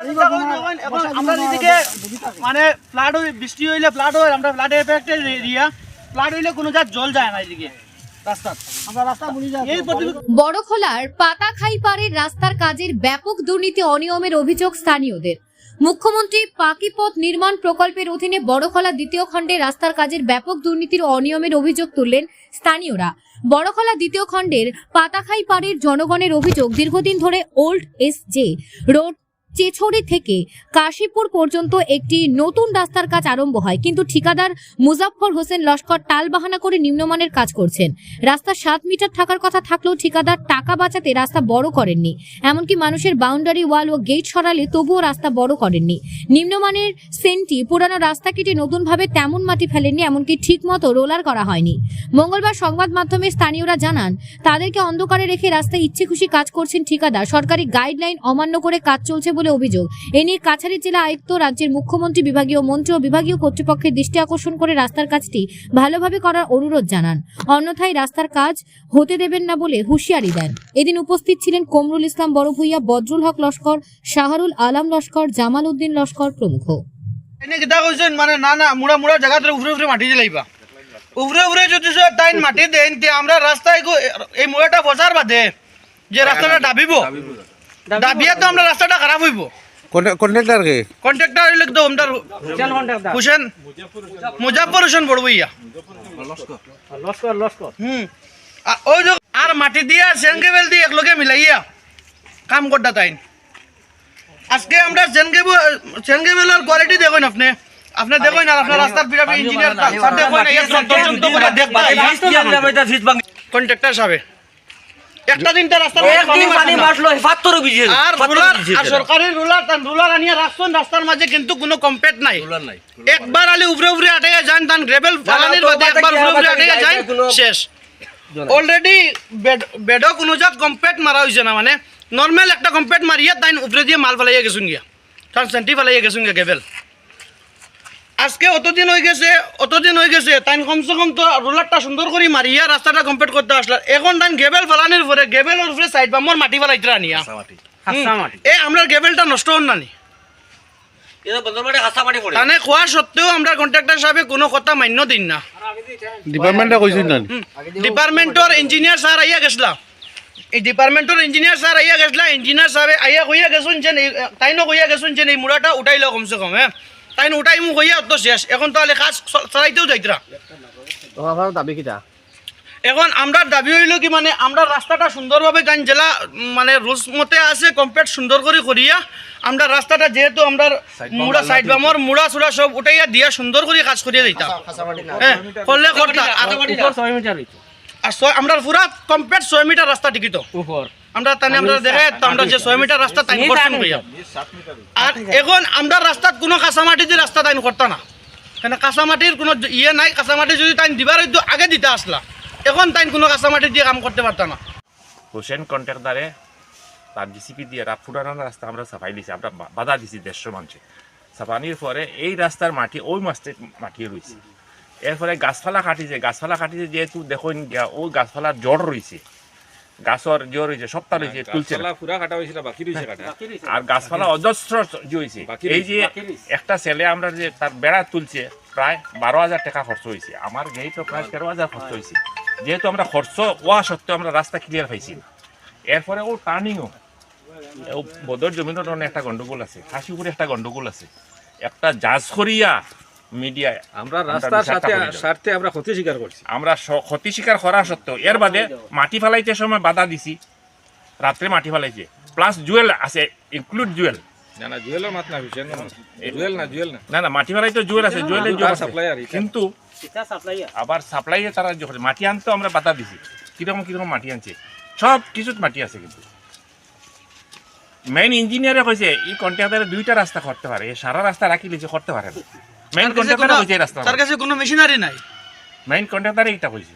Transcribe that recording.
এখন আমরা যেদিকে মানে ফ্লাড হই বৃষ্টি হইলে ফ্লাড হয় আমরা ফ্লাড এফেক্টে এরিয়া ফ্লাড হইলে কোনো জাত জল যায় না এদিকে রাস্তা আমরা রাস্তা বুঝি যায় এই প্রতিবেদন বড়খোলার পাতাখাই রাস্তার কাজের ব্যাপক দুর্নীতি অনিয়মের অভিযোগ স্থানীয়দের। মুখ্যমন্ত্রী পাকিপথ নির্মাণ প্রকল্পের অধীনে বড়খলা দ্বিতীয় খণ্ডে রাস্তার কাজের ব্যাপক দুর্নীতির অনিয়মের অভিযোগ তুললেন স্থানীয়রা। বড়খলা দ্বিতীয় খণ্ডের পাতাখাই পাড়ের জনগণের অভিযোগ দীর্ঘদিন ধরে ওল্ড এস জে রোড চেছড়ি থেকে কাশীপুর পর্যন্ত একটি নতুন রাস্তার কাজ আরম্ভ হয়। কিন্তু ঠিকাদার মুজাফফর হোসেন লস্কর টালবাহানা করে নিম্নমানের কাজ করছেন। রাস্তা সাত মিটার থাকার কথা থাকলেও ঠিকাদার টাকা বাঁচাতে রাস্তা বড় করেননি। এমনকি মানুষের বাউন্ডারি ওয়াল ও গেট সরালে তবুও রাস্তা বড় করেননি। নিম্নমানের সেন্টি পুরানো রাস্তা কেটে নতুনভাবে তেমন মাটি ফেলেননি, এমনকি ঠিকমতো রোলার করা হয়নি। মঙ্গলবার সংবাদ মাধ্যমে স্থানীয়রা জানান, তাদেরকে অন্ধকারে রেখে রাস্তায় ইচ্ছে খুশি কাজ করছেন ঠিকাদার। সরকারি গাইডলাইন অমান্য করে কাজ চলছে বলে অভিযোগ। এ নিয়ে কাছাড়ি জেলা আয়ুক্ত রাজ্যের মুখ্যমন্ত্রী বিভাগীয় মন্ত্রী ও বিভাগীয় কর্তৃপক্ষের দৃষ্টি আকর্ষণ করে রাস্তার কাজটি ভালোভাবে করার অনুরোধ জানান। অন্যথায় রাস্তার কাজ হতে দেবেন না বলে হুঁশিয়ারি দেন। এদিন উপস্থিত ছিলেন কমরুল ইসলাম বড় বড়ভূইয়া বদরুল হক লস্কর শাহরুল আলম লস্কর জামাল উদ্দিন লস্কর প্রমুখ। এনে কিতা কইছেন? মানে না না মুড়া মুড়া জায়গাতে উফরে উফরে মাটি দিলাইবা উফরে উফরে যদি সে মাটি দেন আমরা রাস্তায় এই মুড়াটা বসার বাদে যে রাস্তাটা ডাবিব ডাবিয়া তো আমরা রাস্তাটা খারাপ হইব কন্ট্রাক্টর কে কন্ট্রাক্টর হইলে তো আমরা হুসেন মুজাফর হোসেন বড় ভাইয়া লস্কর লস্কর হুম আর ওই যে আর মাটি দিয়া সেনকেবেল দিয়ে একলগে মিলাইয়া কাম করতে তাইন আজকে আমরা সেনকেবল সেনকেবেলের কোয়ালিটি দেখুন আপনি আপনি দেখুন আর আপনার রাস্তার পিরাপি ইঞ্জিনিয়ার স্যার দেখুন কন্ট্রাক্টর সাহেব একটা দিনটা রাস্তার মধ্যে পানি মারছে না। আর রুলার আর সরকারের রুলার তান রুলার আনিয়া রাখছেন রাস্তার মাঝে কিন্তু কোনো কম্পেট নাই। একবার আলে উবরে উবরে আটাইয়া যান তান গ্রেভেল ফালানির বাদে একবার উবরে উবরে আটাইয়া যান শেষ। অলরেডি বেডও কোনো জাত কম্পেট মারা হয়েছে না মানে নর্মাল একটা কম্পেট মারিয়া তাই উপরে দিয়ে মাল ফেলাইয়া গেছুন গিয়া। তার সেন্টি ফেলাইয়া গেছুন গিয়া গ্রেভেল আজকে অতদিন হয়ে গেছে অতদিন হয়ে গেছে। তাই কমসে কম তো রোলারটা সুন্দর করে মারিয়া রাস্তাটা কমপ্লিট করতে আসলো এখন তাই গেবেল ফেলানির পরে গেবেলের উপরে সাইড বামর মাটি ফেলাইতে আনিয়া। হাসা এ আমরা গেবেলটা নষ্ট হন নানি। তানে খোয়া সত্ত্বেও আমরা কন্ট্রাক্টর সাহেব কোনো কথা মান্য দিন না। ডিপার্টমেন্টে কইছেন না ডিপার্টমেন্টর ইঞ্জিনিয়ার স্যার আইয়া গেছলা। এই ডিপার্টমেন্টর ইঞ্জিনিয়ার স্যার আইয়া গেছলা। ইঞ্জিনিয়ার সাহেব আইয়া কইয়া গেছুন যে কইয়া গেছুন যে এই মুড়াটা উঠাইল কমসে কম হ্যাঁ তাইন উঠাই মু কইয়া তো শেষ। এখন তাহলে কাজ চালাইতেও যাইতরা দাবি কিটা? এখন আমরা দাবি হইল কি মানে আমরা রাস্তাটা সুন্দরভাবে গান জেলা মানে রুলস মতে আছে কমপ্লিট সুন্দর করে করিয়া আমরা রাস্তাটা যেহেতু আমরা মুড়া সাইড বামর মুড়া সুড়া সব উঠাইয়া দিয়া সুন্দর করে কাজ করিয়া দিতাম হ্যাঁ করলে করতা। আর আমরা পুরা কমপ্লিট ছয় মিটার রাস্তা টিকিত উপর আমরা আমরা দেখে তো আমরা যে ছয় মিটার রাস্তা আর এখন আমরা রাস্তাত কোনো কাঁচামাটি দিয়ে রাস্তা তাইন করতা না। কেন কাঁচামাটির কোনো ইয়ে নাই কাঁচামাটি যদি দিবার আগে দিতে আসলা। এখন তাইন কোনো কাঁচামাটি দিয়ে কাম করতে পারতা না। হোসেন কন্ট্রাক্টারে তার জিসিপি দিয়ে রা- পুরানো রাস্তা আমরা সাফাই দিছি আমরা বাধা দিছি দেড়শো মানুষে। সাফানির পরে এই রাস্তার মাটি ওই মাসে মাটি রয়েছে এরপরে গাছপালা কাটিছে গাছপালা কাটিছে যেহেতু দেখুন ও গাছপালার জড় রয়েছে গাছর জড় রয়েছে সবটা রয়েছে তুলছে পুরা কাটা হয়েছিল বাকি রয়েছে কাটা। আর গাছপালা অজস্র হয়েছে এই যে একটা ছেলে আমরা যে তার বেড়া তুলছে প্রায় বারো হাজার টাকা খরচ হয়েছে আমার গেইটও প্রায় তেরো হাজার খরচ হয়েছে যেহেতু আমরা খরচ হওয়া সত্ত্বেও আমরা রাস্তা ক্লিয়ার পাইছি না। এরপরে ও টার্নিংও ও বদর জমিনের একটা গন্ডগোল আছে কাশিপুরে একটা গন্ডগোল আছে। একটা জাজ করিয়া মিডিয়ায় আমরা রাস্তার সাথে স্বার্থে আমরা ক্ষতি স্বীকার করছি। আমরা ক্ষতি স্বীকার করা সত্ত্বেও এর বাদে মাটি ফেলাইতে সময় বাধা দিছি। রাত্রে মাটি ফেলাইছে। প্লাস জুয়েল আছে ইনক্লুড জুয়েল না না জুয়েলের মাত না হুসেন জুয়েল না জুয়েল না। না না মাটি ফেলাইতে জুয়েল আছে জুয়েলের জুয়েল সাপ্লাইয়ার কিন্তু আবার সাপ্লাইয়ে তারা যখন মাটি আনতেও আমরা বাধা দিছি। কীরকম কীরকম মাটি আনছে? সব মাটি আছে কিন্তু। মেইন ইঞ্জিনিয়ারে কইছে এই কন্ট্রাক্টরে দুইটা রাস্তা করতে পারে। সারা রাস্তা রাখি লিছে করতে পারে না। মেইন কন্ট্রাক্টর কইছে রাস্তা তার কাছে কোনো মেশিনারি নাই। মেইন কন্ট্রাক্টর এইটা কইছে